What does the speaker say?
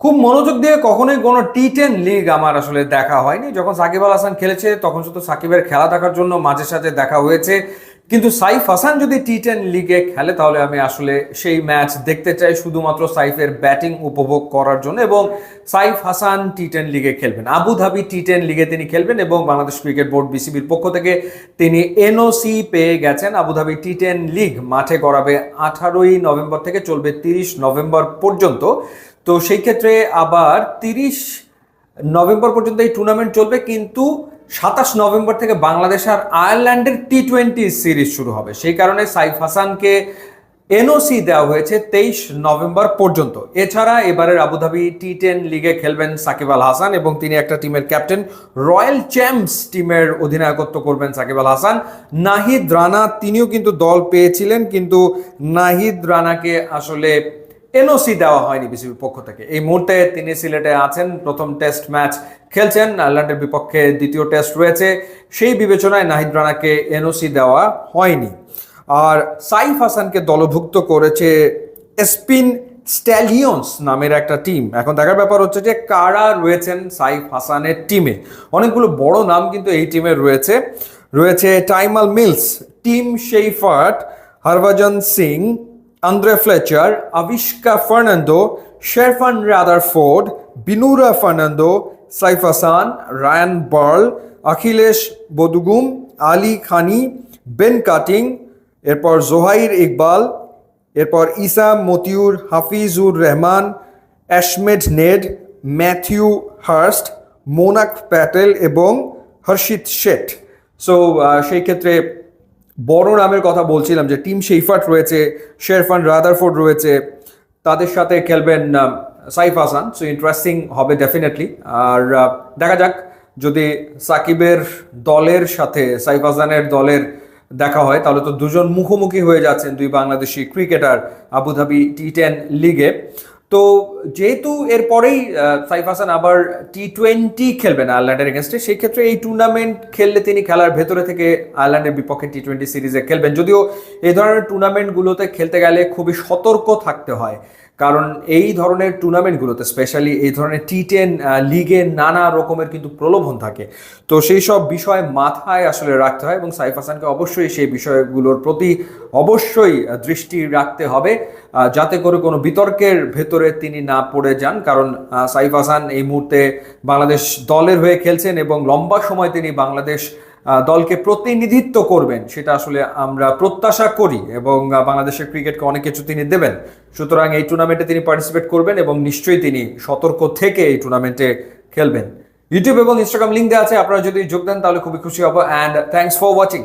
খুব মনোযোগ দিয়ে কখনোই কোনো টি টেন লিগ আমার আসলে দেখা হয়নি। যখন সাকিব আল হাসান খেলেছে, তখন শুধু সাকিবের খেলা দেখার জন্য মাঝে সাঝে দেখা হয়েছে। কিন্তু সাইফ হাসান যদি টি টেন লিগে খেলে, তাহলে আমি আসলে সেই ম্যাচ দেখতে চাই শুধুমাত্র সাইফের ব্যাটিং উপভোগ করার জন্য এবং সাইফ হাসান টি টেন লিগে খেলবেন। আবুধাবি টি টেন লিগে তিনি খেলবেন এবং বাংলাদেশ ক্রিকেট বোর্ড বিসিবির পক্ষ থেকে তিনি এনওসি পেয়ে গেছেন। আবুধাবি টি টেন লিগ মাঠে গড়াবে আঠারোই নভেম্বর থেকে চলবে তিরিশ নভেম্বর পর্যন্ত। তো সেই ক্ষেত্রে আবার তিরিশ নভেম্বর পর্যন্ত এই টুর্নামেন্ট চলবে, কিন্তু সাতাশ নভেম্বর থেকে বাংলাদেশ আর আয়ারল্যান্ডের টি টোয়েন্টি সিরিজ শুরু হবে। সেই কারণে সাইফ হাসানকে এনওসি দেওয়া হয়েছে তেইশ নভেম্বর পর্যন্ত। এছাড়া এবারের আবুধাবি টি টেন লিগে খেলবেন সাকিব আল হাসান এবং তিনি একটা টিমের ক্যাপ্টেন রয়্যাল চ্যাম্পস টিমের অধিনায়কত্ব করবেন সাকিব আল হাসান। নাহিদ রানা, তিনিও কিন্তু দল পেয়েছিলেন, কিন্তু নাহিদ রানাকে আসলে এনওসি দেওয়া হয়নি বিসিবির পক্ষ থেকে। এই মুহূর্তে তিনি সিলেটে আছেন, প্রথম টেস্ট ম্যাচ খেলছেন, আয়ারল্যান্ডের বিপক্ষে দ্বিতীয় টেস্ট রয়েছে। সেই বিবেচনায় নাহিদ রানাকে এনওসি দেওয়া হয়নি। আর সাইফ হাসানকে দলভুক্ত করেছে স্পিন স্ট্যালিয়ন্স নামের একটা টিম। এখন দেখার ব্যাপার হচ্ছে যে কারা রয়েছেন সাইফ হাসানের টিমে। অনেকগুলো বড় নাম কিন্তু এই টিমে রয়েছে। রয়েছে Tymal Mills, Tim Seifert Harbhajan Singh Andre Fletcher Avishka Fernando Sherfane Rutherford Binura Fernando Saif Hasan Ryan Burl Akhilesh Bodugum Ali Khan Ben Cutting এরপর জোহাইর ইকবাল এরপর Isa Matiur Hafizur Rahman Ashmead Nedd Matthew Hurst Monank Patel এবং Harshit Seth so সেই ক্ষেত্রে বড় নামের কথা বলছিলাম যে টিম শেইফার্ট রয়েছে, শেরফান রাদারফোর্ড রয়েছে, তাদের সাথে খেলবেন সাইফ হাসান সো ইন্টারেস্টিং হবে ডেফিনেটলি আর দেখা যাক, যদি সাকিবের দলের সাথে, সাইফ হাসানের দলের দেখা হয়, তাহলে তো দুজন মুখোমুখি হয়ে যাচ্ছেন দুই Bangladeshi cricketer Abu Dhabi T ten লিগে। তো যেহেতু এরপরেই সাইফ হাসান আবার টি টোয়েন্টি খেলবেন আয়ারল্যান্ডের এগেনস্টে সেই ক্ষেত্রে এই টুর্নামেন্ট খেললে তিনি খেলার ভেতরে থেকে আয়ারল্যান্ডের বিপক্ষে টি টোয়েন্টি সিরিজে খেলবেন। যদিও এই ধরনের টুর্নামেন্টগুলোতে খেলতে গেলে খুবই সতর্ক থাকতে হয়। কারণ এই ধরনের টুর্নামেন্টগুলোতে স্পেশালি এই ধরনের টি টেন লিগে নানা রকমের কিন্তু প্রলোভন থাকে। তো সেই সব বিষয় মাথায় আসলে রাখতে হয় এবং সাইফ হাসানকে অবশ্যই সেই বিষয়গুলোর প্রতি অবশ্যই দৃষ্টি রাখতে হবে যাতে করে কোনো বিতর্কের ভেতরে তিনি না পড়ে যান। কারণ সাইফ হাসান এই মুহূর্তে বাংলাদেশ দলের হয়ে খেলছেন এবং লম্বা সময় তিনি বাংলাদেশ দলকে প্রতিনিধিত্ব করবেন, সেটা আসলে আমরা প্রত্যাশা করি এবং বাংলাদেশের ক্রিকেটকে অনেক কিছু তিনি দেবেন। সুতরাং এই টুর্নামেন্টে তিনি পার্টিসিপেট করবেন এবং নিশ্চয়ই তিনি সতর্ক থেকে এই টুর্নামেন্টে খেলবেন। ইউটিউব এবং ইনস্টাগ্রাম লিঙ্ক দেওয়া আছে, আপনারা যদি যোগ দেন তাহলে খুবই খুশি হব। And thanks for watching